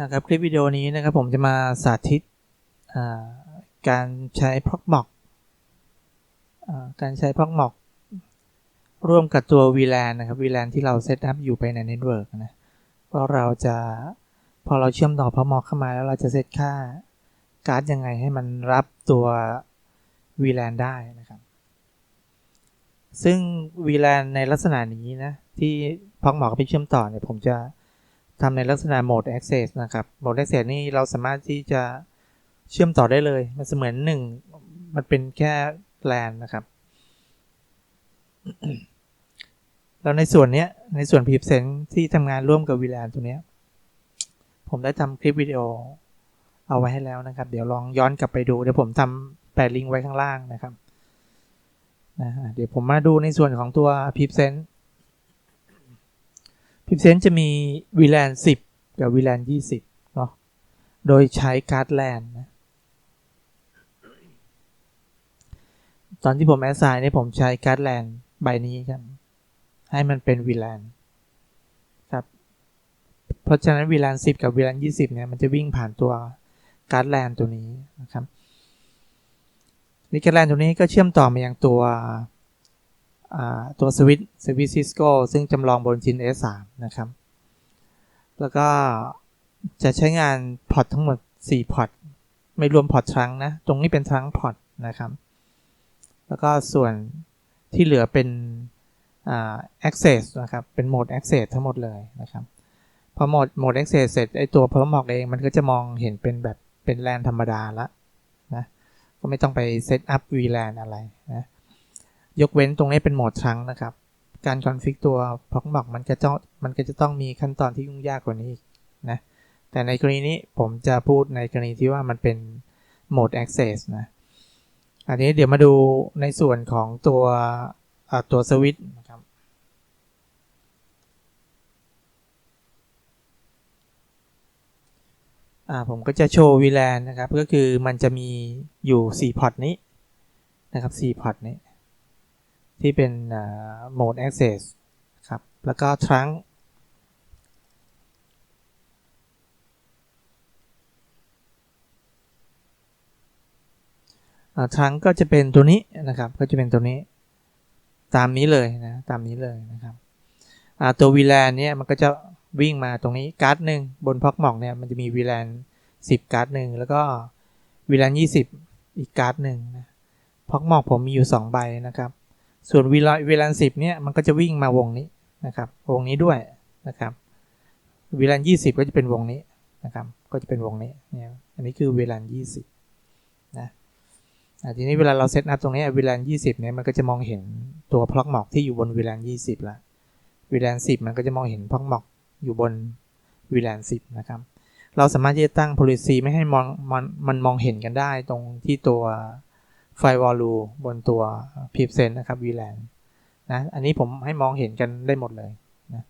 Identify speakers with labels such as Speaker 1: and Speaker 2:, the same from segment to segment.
Speaker 1: นะครับคลิปวิดีโอนี้นะครับผมจะมาสาธิตการใช้ Proxmox อ่าการใช้ Proxmox ร่วมกับตัว VLAN นะครับ VLAN ที่เราเซตอัพอยู่ไปในเน็ตเวิร์กนะว่าเราจะพอเราเชื่อมต่อ Proxmox เข้ามาแล้วเราจะเซตค่าการ์ดยังไงให้มันรับตัว VLAN ได้นะครับ ซึ่ง VLAN ในลักษณะนี้นะที่ Proxmox ไปเชื่อมต่อเนี่ยผมจะ ทำในลักษณะ Mode Access นะครับ Mode Access นี่เราสามารถที่จะเชื่อมต่อได้เลย มันเสมือนหนึ่งมันเป็นแค่ LAN นะครับ แล้วในส่วนเนี้ยในส่วน p i p s e n ที่ทำงานร่วมกับ VLAN ตัวเนี้ยผมได้ทำคลิปวิดีโอเอาไว้ให้แล้วนะครับ เดี๋ยวลองย้อนกลับไปดู เดี๋ยวผมทำแปะลิงก์ไว้ข้างล่างนะครับนะเดี๋ยวผมมาดูในส่วนของตัว p i p s e n พิมเซนจะมี VLAN 10กับ VLAN 20เนาะโดยใช้การ์ดแลนนะตอนที่ผมแอสไซน์เนี่ยผมใช้การ์ดแลนใบนี้ครับให้มันเป็น VLAN ครับ เพราะฉะนั้น VLAN 10กับ VLAN 20เนี่ยมันจะวิ่งผ่านตัวการ์ดแลนตัวนี้นะครับนี่การ์ดแลนตัวนี้ก็เชื่อมต่อมายังตัว ตัวสวิตสวิตซิสโกซึ่งจำลองบนจิน S3 นะครับ แล้วก็จะใช้งานพอร์ตทั้งหมด 4 พอร์ต ไม่รวมพอร์ตทรังนะ ตรงนี้เป็นทรังพอร์ตนะครับ แล้วก็ส่วนที่เหลือเป็น access นะครับ เป็นโหมด access ทั้งหมดเลยนะครับ พอโหมดโหมด access เสร็จไอตัวพรมอกเองมันก็จะมองเห็นเป็นแบบเป็นแลนธรรมดาละนะ ก็ไม่ต้องไปเซตอัพ VLAN อะไรนะ ยกเว้นตรงนี้เป็นโหมดทั้งนะครับ การคอนฟิกตัวพ็อกบอกมันก็จะมันก็จะต้องมีขั้นตอนที่ยุ่งยากกว่านี้นะ แต่ในกรณีนี้ผมจะพูดในกรณีที่ว่ามันเป็นโหมด access นะอันนี้เดี๋ยวมาดูในส่วนของตัวตัวสวิตช์นะครับผมก็จะโชว์ VLAN นะครับ ก็คือมันจะมีอยู่ 4 พอร์ตนี้นะครับ 4 พอร์ตนี้ ที่เป็นโหมด access ครับ แล้วก็ trunk ทรังก็จะเป็นตัวนี้นะครับ ก็จะเป็นตัวนี้ตามนี้เลยนะ ตามนี้เลยนะครับตัว VLAN เนี่ยมันก็จะวิ่งมาตรงนี้การ์ดหนึ่งบนพ็อกหมอกเนี่ยมันจะมี VLAN 10การ์ดหนึ่งแล้วก็ VLAN 20อีกการ์ดหนึ่งนะพ็อกหมอกผมมีอยู่2ใบนะครับ ส่วนเวลาเวลาสิบเนี่ยมันก็จะวิ่งมาวงนี้นะครับ วงนี้ด้วยนะครับเวลายี่สิบก็จะเป็นวงนี้นะครับ ก็จะเป็นวงนี้เนี่ยอันนี้คือเวลายี่สิบนะทีนี้เวลาเราเซตอัพตรงนี้เวลายี่สิบเนี่ยมันก็จะมองเห็นตัวพล็อกหมอกที่อยู่บนเวลายี่สิบละเวลาสิบมันก็จะมองเห็นพล็อกหมอกอยู่บนเวลาสิบนะครับเราสามารถที่จะตั้ง policy ไม่ให้มองมันมันมองเห็นกันได้ตรงที่ตัว ไฟวอลลูบนตัวพีเซนนะครับ VLAN นะอันนี้ผมให้มองเห็นกันได้หมดเลยนะ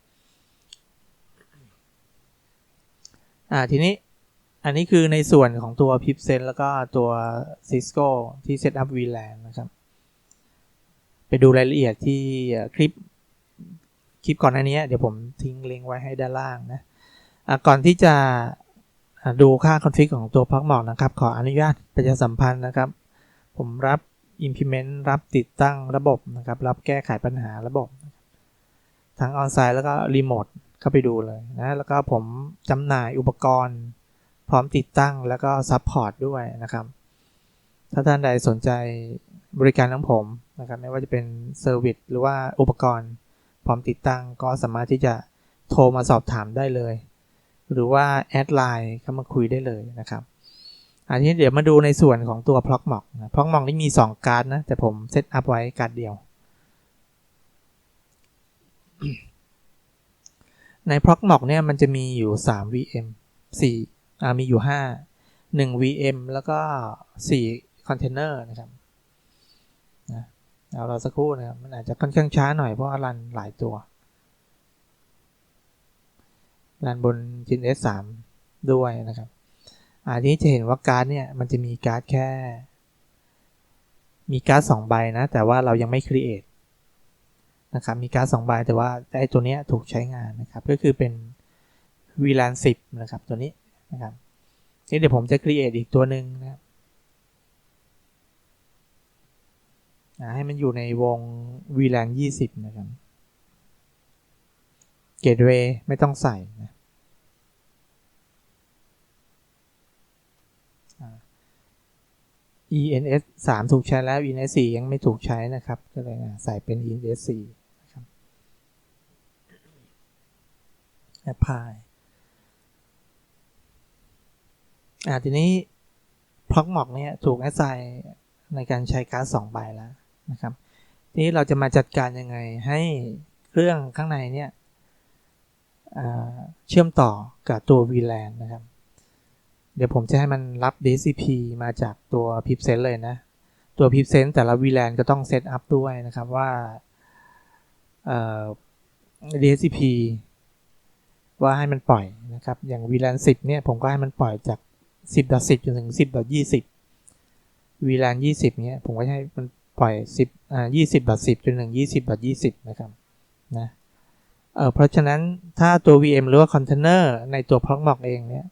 Speaker 1: อ่าทีนี้อันนี้คือในส่วนของตัว p i p s e n แล้วก็ตัว Cisco ที่ Set up VLAN นะครับ ไปดูรายละเอียดที่คลิปคลิปก่อนหน้านี้เดี๋ยวผมทิ้งลิงก์ไว้ให้ด้านล่างนะะก่อนที่จะดูค่าคอนฟิกของตัวพักหมอกนะครับ ขออนุญาตประชาสัมพันธ์นะครับ ผมรับ implement รับติดตั้งระบบนะครับ รับแก้ไขปัญหาระบบ ทั้งออนไซต์แล้วก็รีโมทเข้าไปดูเลยนะ แล้วก็ผมจำหน่ายอุปกรณ์ พร้อมติดตั้งแล้วก็ซัพพอร์ตด้วยนะครับ ถ้าท่านใดสนใจบริการของผมนะครับ ไม่ว่าจะเป็นเซอร์วิสหรือว่าอุปกรณ์ พร้อมติดตั้งก็สามารถที่จะโทรมาสอบถามได้เลย หรือว่าแอดไลน์เข้ามาคุยได้เลยนะครับ อันนี้เดี๋ยวมาดูในส่วนของตัวพล็อกหมอกพล็อกหมอกนี่มี 2 การ์ดนะ แต่ผมเซตอัพไว้การ์ดเดียว ในพล็อกหมอกเนี่ยมันจะมีอยู่ 3 VM 4อ่ามีอยู่ 5 1 VM แล้วก็ 4 คอนเทนเนอร์นะครับนะเอาเราสักครู่นะครับ มันอาจจะค่อนข้างช้าหน่อยเพราะรันหลายตัว รันบน GNS 3ด้วยนะครับ อันนี้จะเห็นว่าการ์ดเนี่ยมันจะมีการ์ดแค่ มีการ์ดสองใบนะ แต่ว่าเรายังไม่ครีเอทนะครับมีการ์ดสองใบแต่ว่าไอ้ตัวเนี้ยถูกใช้งานนะครับ ก็คือเป็น VLAN 10นะครับตัวนี้นะครับทีนี้เดี๋ยวผมจะ create อีกตัวหนึ่งนะครับให้มันอยู่ในวง VLAN 20 นะครับ Gateway ไม่ต้องใส่นะ ENS 3 ถูกใช้แล้ว ENS 4ยังไม่ถูกใช้นะครับ ก็เลยใส่เป็น ENS 4นะครับ Apply อ่าทีนี้ Proxmox เนี่ยถูก assign ในการใช้การ์ด2ใบแล้วนะครับ ทีนี้เราจะมาจัดการยังไงให้เครื่องข้างในเนี่ยเชื่อมต่อกับตัว VLAN นะครับ ดี๋ยวผมจะให้มันรับ DCP มาจากตัว p i p s e n s เลยนะ ตัว p i p s e n s แต่ละ VLAN ก็ต้องเซตอัพด้วยนะครับว่า DCP ว่าให้มันปล่อยนะครับ อย่าง VLAN 10 เนี่ย ผมก็ให้มันปล่อยจาก 10.10 จนถึง 10.20 VLAN 20 เนี่ย ผมก็ให้มันปล่อย 10อ่า20.10 จนถึง 20.20 นะครับนะเออเพราะฉะนั้นถ้าตัว VM หรือว่าคอนเทนเนอร์ในตัว Proxmox เองเนี่ย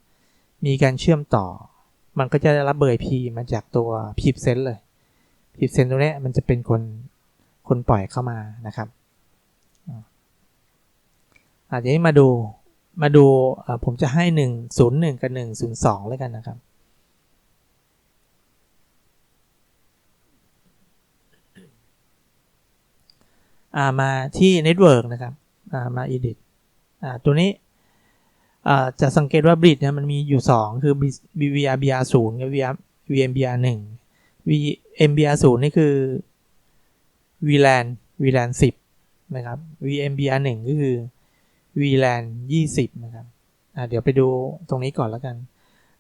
Speaker 1: มีการเชื่อมต่อ มันก็จะได้รับเบอร์ IP มาจากตัว PipSense เลย PipSense ตัวนี้มันจะเป็นคนคนปล่อยเข้ามานะครับอาทีนี้มาดูมาดูผมจะให้ 101 กับ 102 แล้วกันนะครับ มาที่ Network นะครับ มา Edit ตัวนี้ จะสังเกตว่า bridge เนี่ยมันมีอยู่ 2 คือ VRBR 0กับ VMBR 1 VMBR 0นี่คือ VLAN VLAN 10 นะครับ VMBR 1 ก็คือ VLAN 20 นะครับเดี๋ยวไปดูตรงนี้ก่อนแล้วกัน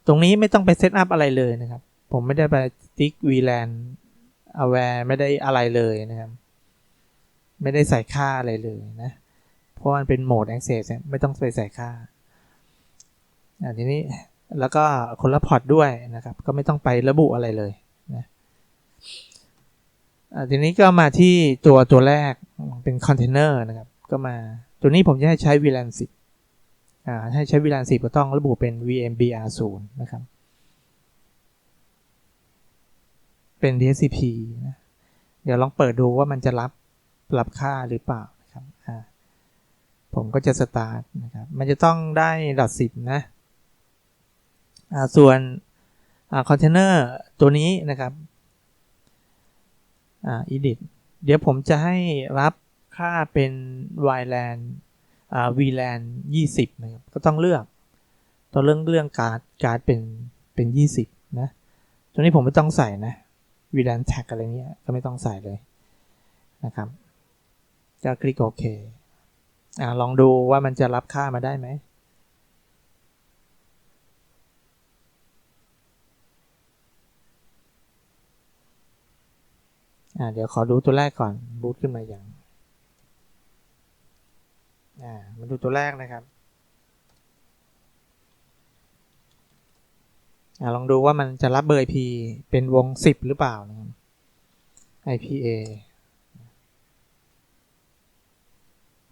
Speaker 1: ตรงนี้ไม่ต้องไปเซตอัพอะไรเลยนะครับ ผมไม่ได้ไปติ๊ก VLAN aware ไม่ได้อะไรเลยนะครับ ไม่ได้ใส่ค่าอะไรเลยนะ เพราะมันเป็นโหมด access ไม่ต้องไปใส่ค่า อันนี้แล้วก็คนละพอร์ตด้วยนะครับ ก็ไม่ต้องไประบุอะไรเลยนะทีนี้ก็มาที่ตัวตัวแรกเป็นคอนเทนเนอร์นะครับ ก็มาตัวนี้ผมจะให้ใช้ VLAN 10อ่าให้ใช้ VLAN 10ก็ต้องระบุเป็น VMBR 0นะครับ เป็น DHCP นะเดี๋ยวลองเปิดดูว่ามันจะรับรับค่าหรือเปล่านะครับอ่าผมก็จะสตาร์ทนะครับ มันจะต้องได้ดอทสิบนะ ส่วนคอนเทนเนอร์ตัวนี้นะครับ edit เดี๋ยวผมจะให้รับค่าเป็น ylan vlan 20 นะครับ ก็ต้องเลือก ตัวเรื่องเรื่องการ์ดการ์ดเป็นเป็น 20 นะ ตัวนี้ผมไม่ต้องใส่นะ vlan tag อะไรเนี้ยก็ไม่ต้องใส่เลยนะครับ จะคลิกโอเคอลองดูว่ามันจะรับค่ามาได้ไหม เดี๋ยวขอดูตัวแรกก่อน บูตขึ้นมาอย่างอ่ามาดูตัวแรกนะครับอลองดูว่ามันจะรับเบอร์ IP เป็นวง 10 หรือเปล่านะครับ IPA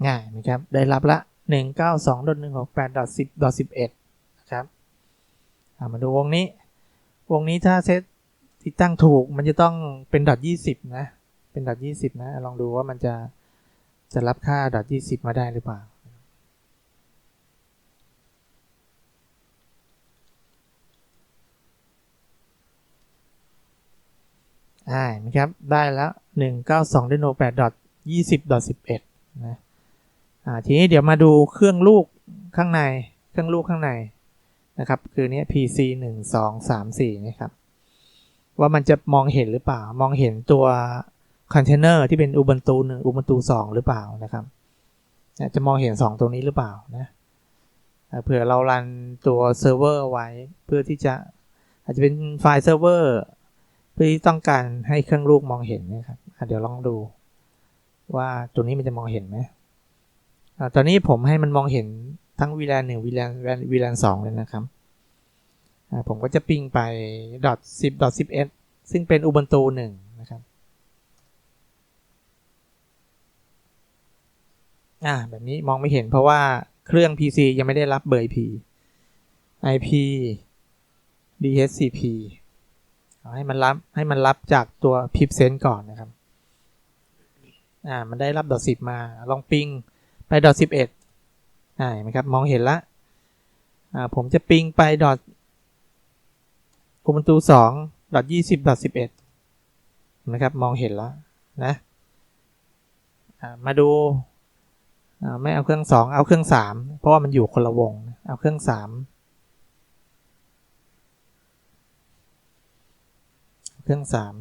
Speaker 1: ง่ายนะครับ ได้รับละ 192.168.10.11 นะครับ มาดูวงนี้ วงนี้ถ้าเซต ติดตั้งถูกมันจะต้องเป็นดอทยี่สิบนะ เป็นดอทยี่สิบนะ ลองดูว่ามันจะจะรับค่าดอทยี่สิบมาได้หรือเปล่าอ่านะครับ ได้แล้วหนึ่งเก้าสองดโนแปดดอทยี่สิบดอทสิบเอ็ดนะ อ่า ทีนี้เดี๋ยวมาดูเครื่องลูกข้างใน เครื่องลูกข้างใน นะครับ คือเนี้ย PC หนึ่งสองสามสี่นะครับ ว่ามันจะมองเห็นหรือเปล่า มองเห็นตัวคอนเทนเนอร์ที่เป็น Ubuntu หนึ่ง Ubuntu สองหรือเปล่านะครับจะมองเห็น 2 ตรงนี้หรือเปล่านะเผื่อเรารันตัวเซิร์ฟเวอร์ไว้เพื่อที่จะอาจจะเป็นไฟล์เซิร์ฟเวอร์เพื่อที่ต้องการให้เครื่องลูกมองเห็นนะครับเดี๋ยวลองดูว่าตัวนี้มันจะมองเห็นไหมตอนนี้ผมให้มันมองเห็นทั้ง VLAN 1 VLAN VLAN 2เลยนะครับ ผมก็จะปิ้งไป .10 .11 ซึ่งเป็น Ubuntu 1 นะครับ อ่า แบบนี้มองไม่เห็นเพราะว่าเครื่อง PC ยังไม่ได้รับเบอร์ IP IP DHCP เอาให้มันรับให้มันรับจากตัว pipsense ก่อนนะครับ อ่า มันได้รับดอทสิบมา ลองปิงไปดอทสิบเอ็ดอ่าเห็นไหมครับ มองเห็นละ อ่า ผมจะปิงไป ดอทอุบันตูสองยี่สิบสิบเอ็ดนะครับ มองเห็นแล้วนะมาดูไม่เอาเครื่องสองเอาเครื่องสามเพราะว่ามันอยู่คนละวง เอาเครื่องสามเครื่องสาม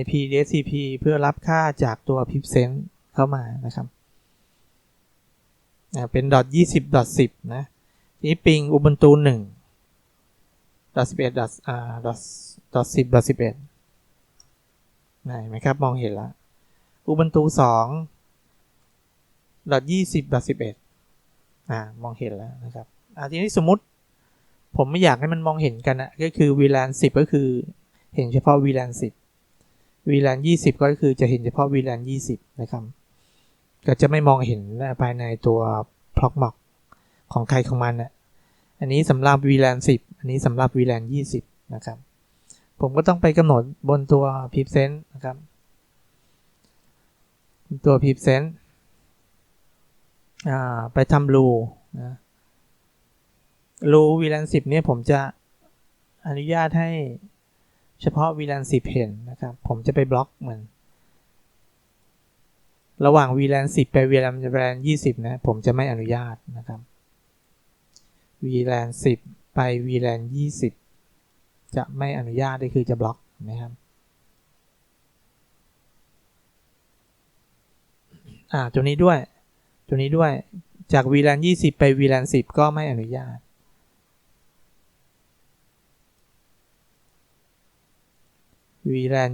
Speaker 1: IP DHCP เพื่อรับค่าจากตัว p i p s e n s เข้ามานะครับเป็น .20.10 นะ นี้ปิง ubuntu 1 dot 11 dot อ่า dot dot 10 dot 11เห็นไหมครับ มองเห็นแล้ว ubuntu 2 dot 20 dot 11อ่ามองเห็นแล้วนะครับอ่าทีนี้สมมติผมไม่อยากให้มันมองเห็นกันนะก็คือ VLAN 10 ก็คือเห็นเฉพาะ VLAN 10 VLAN 20 ก็คือจะเห็นเฉพาะ VLAN 20 นะครับ ก็จะไม่มองเห็นภายในตัว Proxmox ของใครของมันนะ อันนี้สำหรับ VLAN 10 อันนี้สำหรับ VLAN 20 นะครับ ผมก็ต้องไปกำหนดบนตัว pipsense นะครับ ตัว pipsense ไปทำรูนะรู VLAN 10เนี่ยผมจะอนุญาตให้เฉพาะ VLAN 10เห็นนะครับ ผมจะไปบล็อกมัน ระหว่าง VLAN 10ไป VLAN 20นะ ผมจะไม่อนุญาตนะครับ VLAN 10 ไป VLAN 20 จะไม่อนุญาตก็คือจะบล็อกนะครับอ่าตัวนี้ด้วยตัวนี้ด้วยจาก VLAN 20 ไป VLAN 10 ก็ไม่อนุญาต VLAN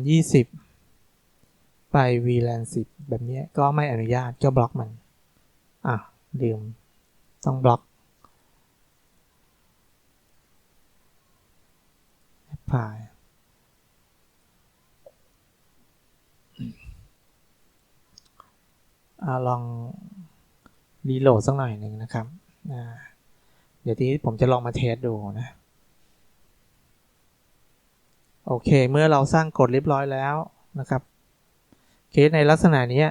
Speaker 1: 20 ไป VLAN 10 แบบนี้ก็ไม่อนุญาตก็บล็อกมัน อะลืม ต้องบล็อก พายอ่าลองรีโหลดสักหน่อยหนึ่งนะครับ เดี๋ยวทีนี้ผมจะลองมาเทสดูนะ โอเค เมื่อเราสร้างกฎเรียบร้อยแล้วนะครับ เคสในลักษณะนี้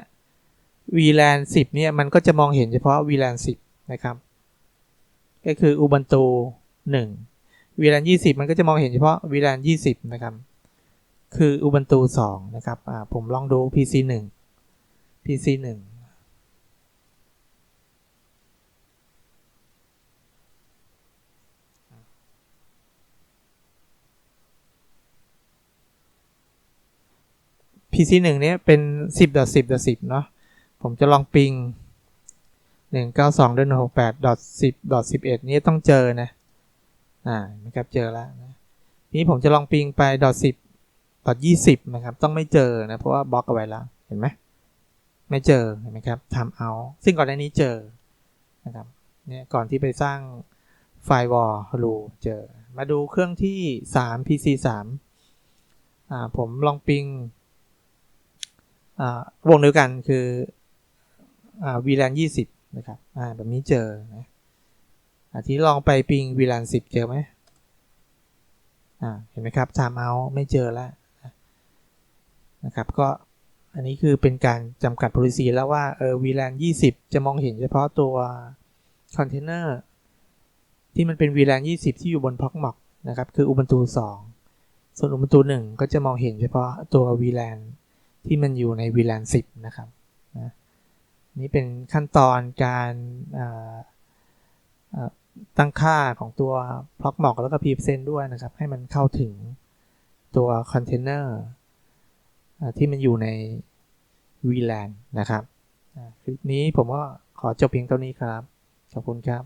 Speaker 1: VLAN 10 เนี่ย มันก็จะมองเห็นเฉพาะ VLAN 10 นะครับ ก็คือ Ubuntu 1 VLAN 20 มันก็จะมองเห็นเฉพาะ VLAN 20 นะครับ คือ Ubuntu 2 นะครับผมลองดู PC 1 PC 1 PC หนึ่งเนี้ยเป็นสิบดอทสิบดอทสิบเนาะผมจะลองปิงหนึ่งเก้าสองดหกแปดดอทสิบดอทสิบเอ็ดนี้ต้องเจอนะ อ่านะครับเจอแล้วนะนี้ผมจะลองปิงไปดอทสิบดอทยี่สิบนะครับ ต้องไม่เจอนะเพราะว่าบล็อกเอาไว้แล้วเห็นไหมไม่เจอเห็นไหมครับทำเอาซึ่งก่อนหน้านี้เจอนะครับเนี่ยก่อนที่ไปสร้างไฟวอลรูเจอ มาดูเครื่องที่สาม PC สามอ่าผมลองปิงอ่าวงเดียวกันคืออ่า VLAN 20 นะครับอ่าแบบนี้เจอนะ ทีนี้ลองไปปิง VLAN 10เจอไหมเห็นไหมครับ time out ไม่เจอแล้วนะครับก็อันนี้คือเป็นการจำกัด policy แล้วว่าเออ VLAN 20จะมองเห็นเฉพาะตัวคอนเทนเนอร์ที่มันเป็น VLAN 20ที่อยู่บน Proxmox นะครับคือ Ubuntu 2 ส่วน Ubuntu 1 ก็จะมองเห็นเฉพาะตัว VLAN ที่มันอยู่ใน VLAN 10 นะครับนะนี่เป็นขั้นตอนการ ตั้งค่าของตัว Proxmox แล้วก็ pipsen ด้วยนะครับ ให้มันเข้าถึงตัวคอนเทนเนอร์ที่มันอยู่ใน VLAN นะครับคลิปนี้ผมก็ขอจบเพียงเท่านี้ครับ ขอบคุณครับ